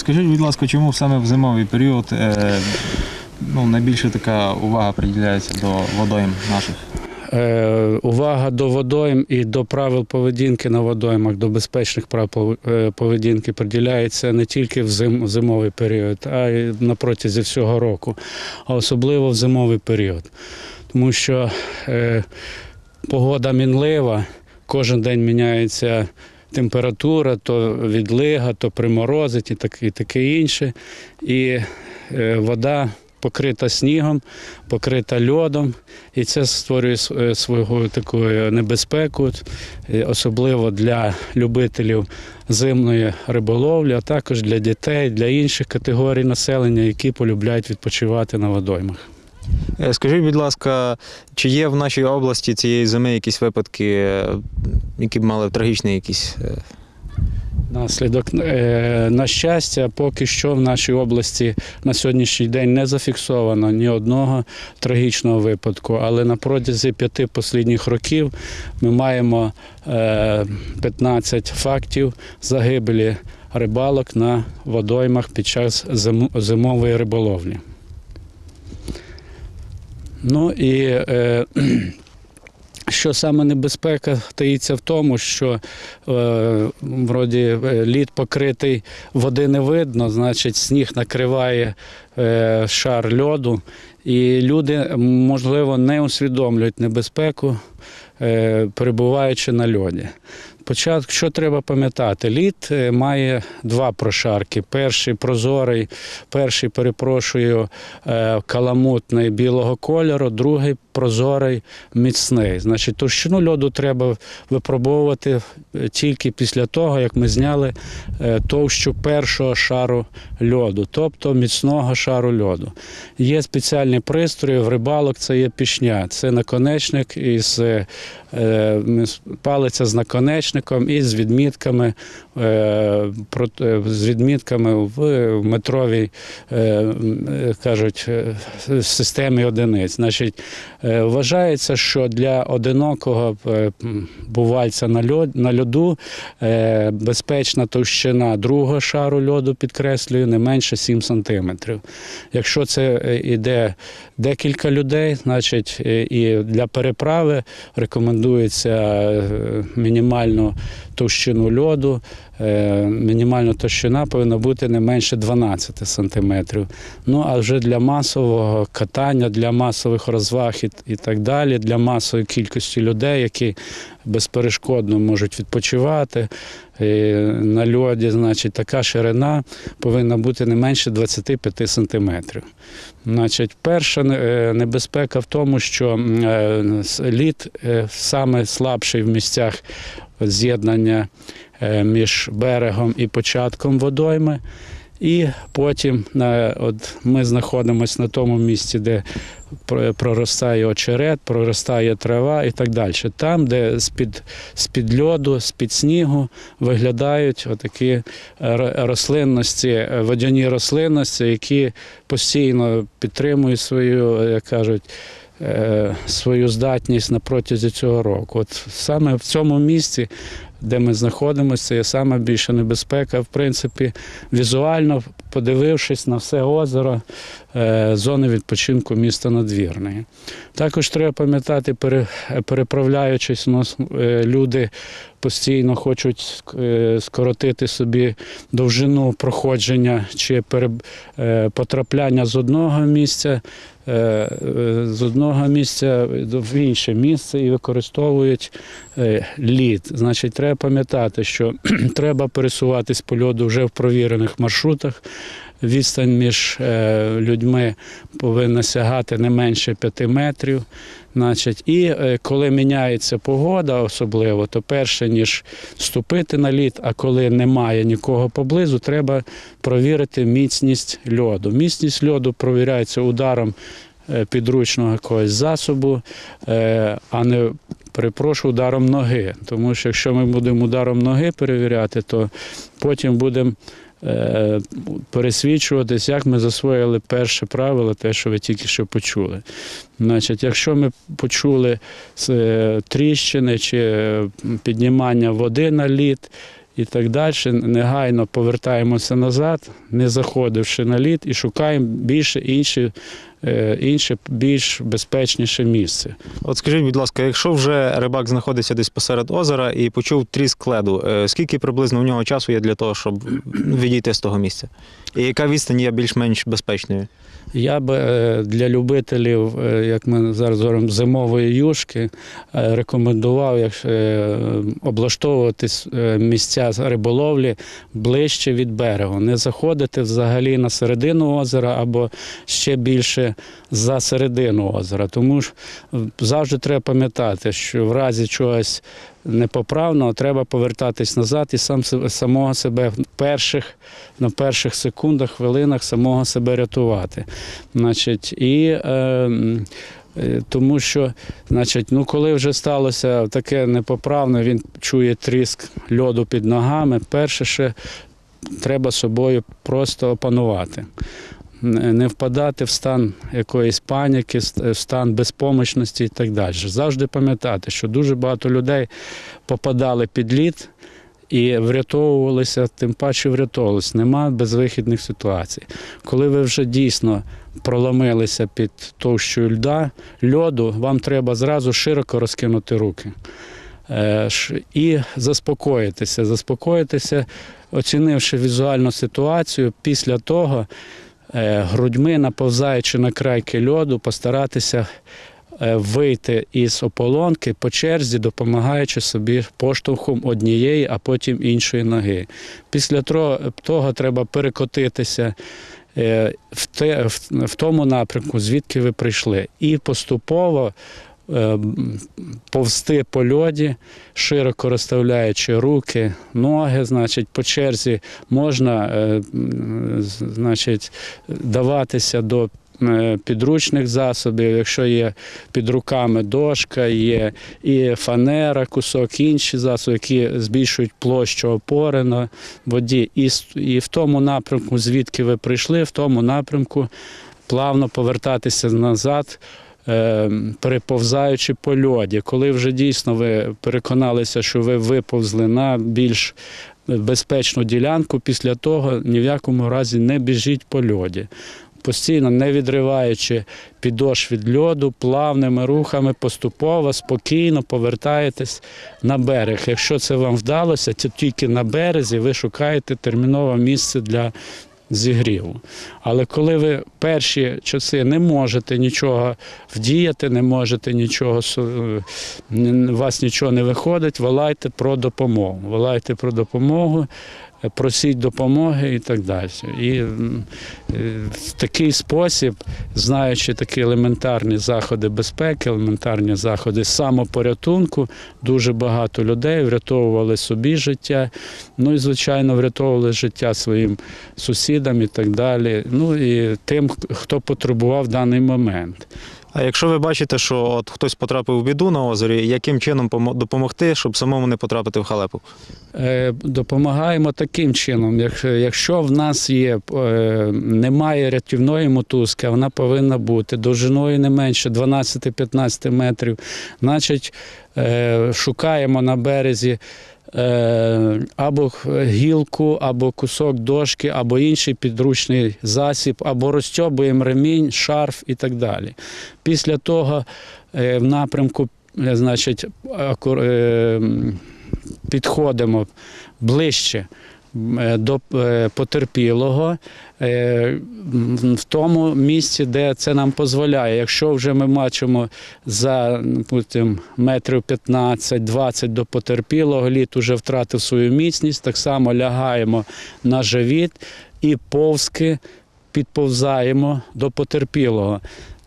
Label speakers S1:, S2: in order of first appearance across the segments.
S1: Скажіть, будь ласка, чому саме в зимовий період е, ну, найбільше така увага приділяється до водойм наших?
S2: Е, увага до водойм і до правил поведінки на водоймах, до безпечних прав е, поведінки приділяється не тільки в зим, зимовий період, а й на протязі всього року, а особливо в зимовий період. Тому що е, погода мінлива, кожен день міняється температура, то відлига, то приморозить і таке, і таке інше. І е, вода покрита снігом, покрита льодом, і це створює е, таку небезпеку, е, особливо для любителів зимної риболовлі, а також для дітей, для інших категорій населення, які полюбляють відпочивати на водоймах.
S1: Е, Скажіть, будь ласка, чи є в нашій області цієї зими якісь випадки, е, які б мали трагічний якийсь. е,
S2: Наслідок, на щастя, поки що в нашій області на сьогоднішній день не зафіксовано ні одного трагічного випадку, але на протязі п'яти послідніх років ми маємо е, 15 фактів загибелі рибалок на водоймах під час зимової риболовлі. Ну і е, що саме небезпека таїться в тому, що е, вроді е, лід покритий, води не видно, значить сніг накриває е, шар льоду, і люди, можливо, не усвідомлюють небезпеку, перебуваючи на льоді. Початку, що треба пам'ятати? Лід е, має два прошарки. Перший прозорий, перший, перепрошую, е, каламутний білого кольору, другий прозорий міцний. Значить, товщину льоду треба випробовувати е, тільки після того, як ми зняли е, товщу першого шару льоду, тобто міцного шару льоду. Є спеціальні пристрої в рибалок, це є пішня. Це наконечник із е, е, палиця з наконечником і з відмітками, е, е, з відмітками в метровій е, е, кажуть, е, системі одиниць. Значить, е, вважається, що для одинокого е, бувальця на, льод, на льоду е, безпечна товщина другого шару льоду, підкреслюю, не менше 7 сантиметрів. Якщо це е, іде декілька людей, значить е, і для переправи рекомендується е, мінімальну товщину льоду. е, Мінімальна товщина повинна бути не менше 12 сантиметрів. Ну а вже для масового катання, для масових розваг і, і так далі, для масової кількості людей, які безперешкодно можуть відпочивати на льоді, значить, така ширина повинна бути не менше 25 сантиметрів. Значить, перша е, небезпека в тому, що е, лід е, саме слабший в місцях з'єднання між берегом і початком водойми. І потім е, от ми знаходимося на тому місці, де проростає очерет, проростає трава і так далі. Там, де з-під, з-під льоду, з-під снігу виглядають отакі рослинності, е, водяні рослинності, які постійно підтримують свою, як кажуть, е, свою здатність на протязі цього року. От саме в цьому місці, де ми знаходимося, є саме більша небезпека. В принципі, візуально подивившись на все озеро, е, зони відпочинку міста Надвірної. Також треба пам'ятати, переправляючись, у нас е, люди постійно хочуть е, скоротити собі довжину проходження чи потрапляння з одного місця. Е, е, З одного місця в інше місце і використовують е, лід. Значить, треба пам'ятати, що треба пересуватись по льоду вже в провірених маршрутах. Відстань між е, людьми повинна сягати не менше 5 метрів. Значить, і е, коли міняється погода, особливо, то перше ніж ступити на лід, а коли немає нікого поблизу, треба провірити міцність льоду. Міцність льоду провіряється ударом е, підручного якогось засобу, а не перепрошую, ударом ноги. Тому що якщо ми будемо ударом ноги перевіряти, то потім будемо пересвідчуватись, як ми засвоїли перше правило, те, що ви тільки що почули. Значить, якщо ми почули е, тріщини чи е, піднімання води на лід, і так далі. Негайно повертаємося назад, не заходивши на лід, і шукаємо більше інше, е, інше більш безпечніше місце.
S1: От скажіть, будь ласка, якщо вже рибак знаходиться десь посеред озера і почув тріск леду, е, скільки приблизно у нього часу є для того, щоб відійти з того місця? І яка відстань є більш-менш безпечною?
S2: Я би е, для любителів, е, як ми зараз говоримо, зимової юшки, е, рекомендував як, е, облаштовувати е, місця риболовлі ближче від берегу, не заходити взагалі на середину озера або ще більше за середину озера. Тому ж е, завжди треба пам'ятати, що в разі чогось непоправного треба повертатись назад і сам самого себе в перших на перших секундах, хвилинах самого себе рятувати. Значить, і е, е, тому що, значить, ну коли вже сталося таке непоправне, він чує тріск льоду під ногами. Перше, ще треба собою просто опанувати. Не впадати в стан якоїсь паніки, в стан безпомічності і так далі. Завжди пам'ятати, що дуже багато людей попадали під лід і врятовувалися, тим паче врятовувалися. Нема безвихідних ситуацій. Коли ви вже дійсно проломилися під товщою льда, льоду, вам треба зразу широко розкинути руки. Е, І заспокоїтися, заспокоїтися, оцінивши візуальну ситуацію, після того грудьми, наповзаючи на крайки льоду, постаратися е, вийти із ополонки по черзі, допомагаючи собі поштовхом однієї, а потім іншої ноги. Після того треба перекотитися е, в тому напрямку, звідки ви прийшли, і поступово. Е, Повзти по льоді, широко розставляючи руки, ноги, значить, по черзі можна е, значить, даватися до е, підручних засобів, якщо є під руками дошка, є і фанера, кусок, інші засоби, які збільшують площу опори на воді. І, і в тому напрямку, звідки ви прийшли, в тому напрямку плавно повертатися назад. Е, Переповзаючи по льоді, коли вже дійсно ви переконалися, що ви виповзли на більш безпечну ділянку, після того ні в якому разі не біжіть по льоді. Постійно не відриваючи підошв від льоду, плавними рухами, поступово, спокійно повертаєтесь на берег. Якщо це вам вдалося, то тільки на березі ви шукаєте термінове місце для зігріву. Але коли ви перші часи не можете нічого вдіяти, не можете нічого у вас нічого не виходить, волайте про допомогу. Волайте про допомогу, просіть допомоги і так далі. І е, в такий спосіб, знаючи такі елементарні заходи безпеки, елементарні заходи самопорятунку, дуже багато людей врятовували собі життя. Ну і звичайно, врятовували життя своїм сусідам і так далі. Ну і тим, хто потребував в даний момент.
S1: А якщо ви бачите, що от хтось потрапив в біду на озері, яким чином допомогти, щоб самому не потрапити в халепу?
S2: Е, Допомагаємо таким чином. Якщо, в нас є е, немає рятівної мотузки, вона повинна бути довжиною не менше 12-15 метрів, значить е, шукаємо на березі. Е, Або гілку, або кусок дошки, або інший підручний засіб, або розтьобуємо ремінь, шарф і так далі. Після того е, в напрямку, е, значить, е, підходимо ближче е, до е, потерпілого е, в тому місці, де це нам дозволяє. Якщо вже ми бачимо за допустим, метрів 15-20 до потерпілого, лід уже втратив свою міцність, так само лягаємо на живіт і повзки підповзаємо до потерпілого.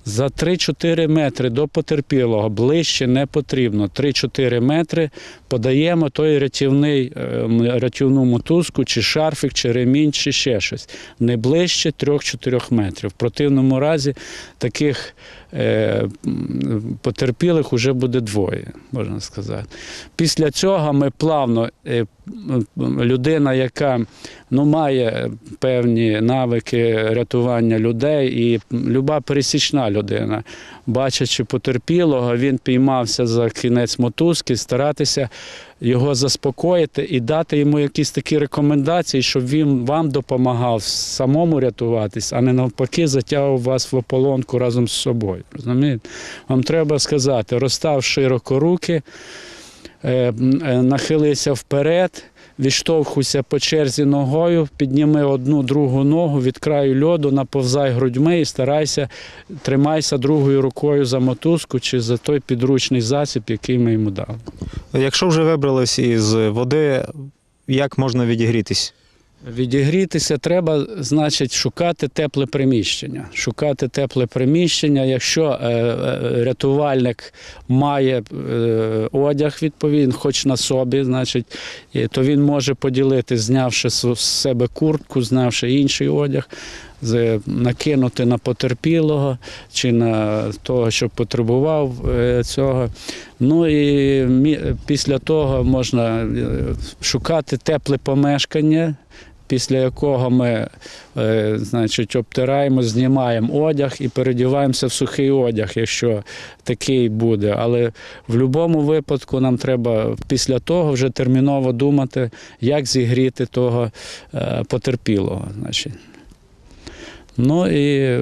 S2: За 3-4 метри до потерпілого ближче не потрібно. 3-4 метри подаємо той рятівний, е, рятівну мотузку, чи шарфик, чи ремінь, чи ще щось. Не ближче 3-4 метрів. В противному разі таких потерпілих вже буде двоє, можна сказати. Після цього ми плавно, е, людина, яка ну, має певні навики рятування людей, і люба пересічна людина, бачачи потерпілого, він піймався за кінець мотузки, старатися його заспокоїти і дати йому якісь такі рекомендації, щоб він вам допомагав самому рятуватись, а не навпаки затягував вас в ополонку разом з собою. Розумієте? Вам треба сказати, розстав широко руки, е, е, нахилися вперед. Відштовхуйся по черзі ногою, підніми одну другу ногу від краю льоду, наповзай грудьми і старайся, тримайся другою рукою за мотузку чи за той підручний засіб, який ми йому дали.
S1: Якщо вже вибрались із води, як можна відігрітись?
S2: Відігрітися треба, значить, шукати тепле приміщення. Шукати тепле приміщення. Якщо е, е, рятувальник має е, одяг, відповідно, хоч на собі, значить, то він може поділити, знявши з себе куртку, знявши інший одяг, накинути на потерпілого чи на того, що потребував цього. Ну і після того можна шукати тепле помешкання. Після якого ми е, значить, обтираємо, знімаємо одяг і передіваємося в сухий одяг, якщо такий буде. Але в будь-якому випадку нам треба після того вже терміново думати, як зігріти того е, потерпілого. Значить. Ну і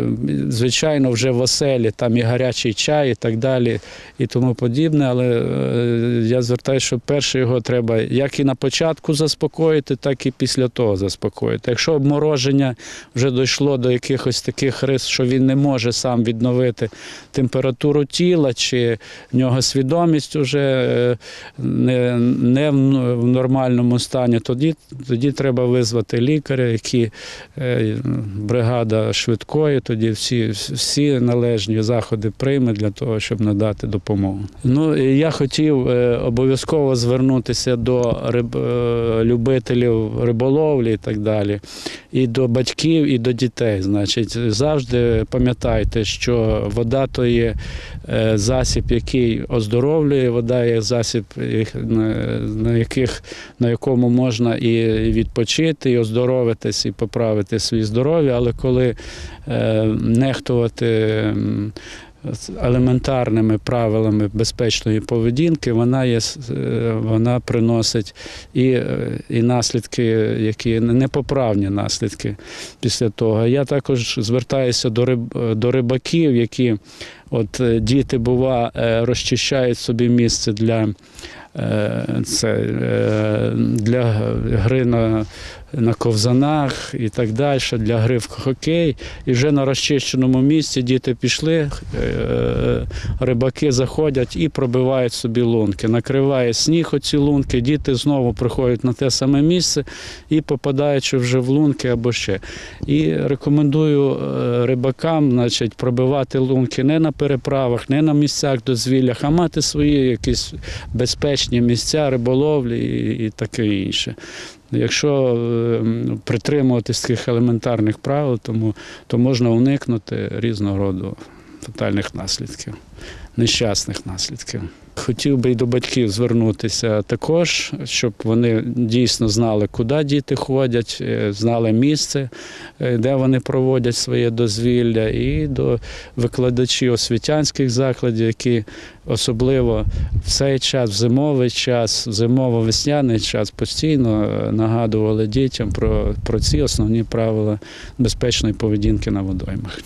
S2: звичайно, вже в оселі там і гарячий чай, і так далі, і тому подібне. Але е, я звертаю, що перше його треба як і на початку заспокоїти, так і після того заспокоїти. Якщо обмороження вже дійшло до якихось таких рис, що він не може сам відновити температуру тіла, чи в нього свідомість вже е, не, не в нормальному стані, тоді, тоді треба визвати лікаря, які е, бригада швидкої, тоді всі, всі належні заходи прийме для того, щоб надати допомогу. Ну я хотів е, обов'язково звернутися до риб, е, любителів риболовлі і так далі, і до батьків, і до дітей. Значить, завжди пам'ятайте, що вода то є е, засіб, який оздоровлює, вода є засіб, на, яких, на якому можна і відпочити, і оздоровитись, і поправити своє здоров'я. Але коли е, нехтувати елементарними правилами безпечної поведінки, вона є е, вона приносить і, е, і наслідки, які непоправні наслідки після того. Я також звертаюся до риб, до рибаків, які от е, діти, бува, е, розчищають собі місце для. е, Це для гри на, на ковзанах і так далі, для гри в хокей. І вже на розчищеному місці діти пішли, рибаки заходять і пробивають собі лунки. Накриває сніг оці лунки, діти знову приходять на те саме місце і попадаючи вже в лунки або ще. І рекомендую рибакам значить, пробивати лунки не на переправах, не на місцях дозвіллях, а мати свої якісь безпечні місця риболовлі і, таке інше. Якщо е, притримуватись таких елементарних правил, тому, то можна уникнути різного роду фатальних наслідків, нещасних наслідків. Хотів би і до батьків звернутися також, щоб вони дійсно знали, куди діти ходять, е, знали місце, е, де вони проводять своє дозвілля, і до викладачів освітянських закладів, які особливо в цей час, в зимовий час, зимово-весняний час постійно е, нагадували дітям про, про ці основні правила безпечної поведінки на водоймах.